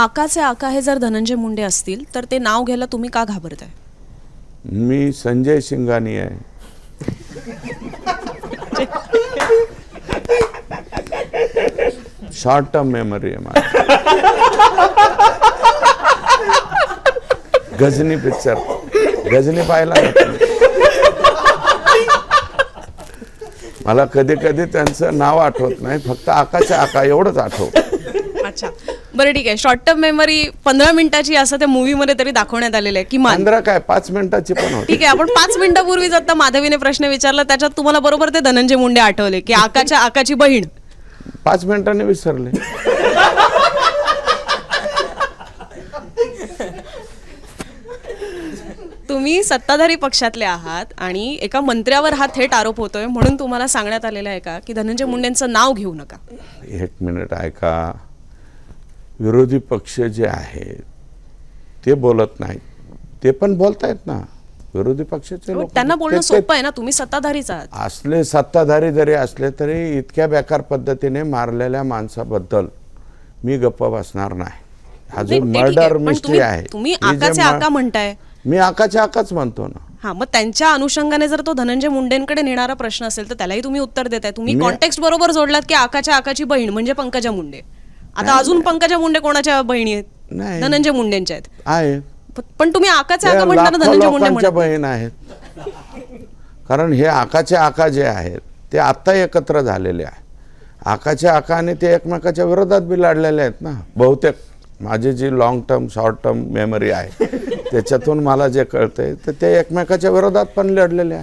आकाचे आका हे जर धनंजय मुंडे असतील तर ते नाव घ्यायला तुम्ही का घाबरताय? मी संजय शिंगाणी आहे. शॉर्ट टर्म मेमरी आहे माझी. गजनी पिक्चर गजनी पाहिला मला कधी कधी त्यांचं नाव आठवत नाही फक्त आकाच्या आका एवढंच आठवत. अच्छा. बरं ठीक आहे. शॉर्ट टर्म मेमरी पंधरा मिनिटाची असं त्या मूवीमध्ये तरी दाखवण्यात आलेलं आहे किमान पंधरा काय? पाच मिनिटाची पण होती. ठीक आहे. आपण पाच मिनिटापूर्वीच आता माधवीने प्रश्न विचारला त्याच्यात तुम्हाला बरोबर ते धनंजय मुंडे आठवले की आकाच्या आकाची बहीण. पाच मिनिटांनी विसरले. तुम्ही सत्ताधारी पक्षातले आहात आणि एका मंत्र्यावर हा थेट आरोप होतोय म्हणून तुम्हाला सांगण्यात आलेलं आहे का की धनंजय मुंडेंचं नाव घेऊ नका? एक मिनिट ऐका. विरोधी पक्ष जे आहेत ते बोलत नाहीत. ते पण बोलतायत ना. विरोधी पक्षाचे लोक त्यांना बोलणं सोपं आहे ना. तुम्ही सत्ताधारीच आहात. असले सत्ताधारी जरी असले तरी इतक्या बेकार पद्धतीने मारलेल्या माणसाबद्दल मी गप्प बसणार नाही. हा जो. मर्डर मिस्ट्री आहे. तुम्ही ही आकाचे आका म्हणताय. मी आकाच्या आकाच म्हणतो ना. हा मग त्यांच्या अनुषंगाने जर तो धनंजय मुंडेंकडे नेणारा प्रश्न असेल तर त्यालाही तुम्ही उत्तर देताय. तुम्ही कॉन्टेक्स्ट बरोबर जोडलात की आकाच्या आकाची बहीण म्हणजे पंकजा मुंडे. आता अजून पंकजा मुंडे कोणाच्या बहिणी आहेत? नाही. धनंजय मुंडेंच्या आहेत. आहे. प- पण तुम्ही आकाचे आका त्या म्हणताना लाखो धनंजय मुंडे लोकांच्या म्हणत. बहीण आहेत. कारण हे आकाचे आका जे आहेत ते आत्ता एकत्र झालेले आहे आकाचे आका आणि ते एकमेकाच्या विरोधात बी लढलेले आहेत ना. बहुतेक माझी जी long term short term memory आहे त्याच्यातून मला जे कळतंय तर ते एकमेकाच्या विरोधात पण लढलेले आहे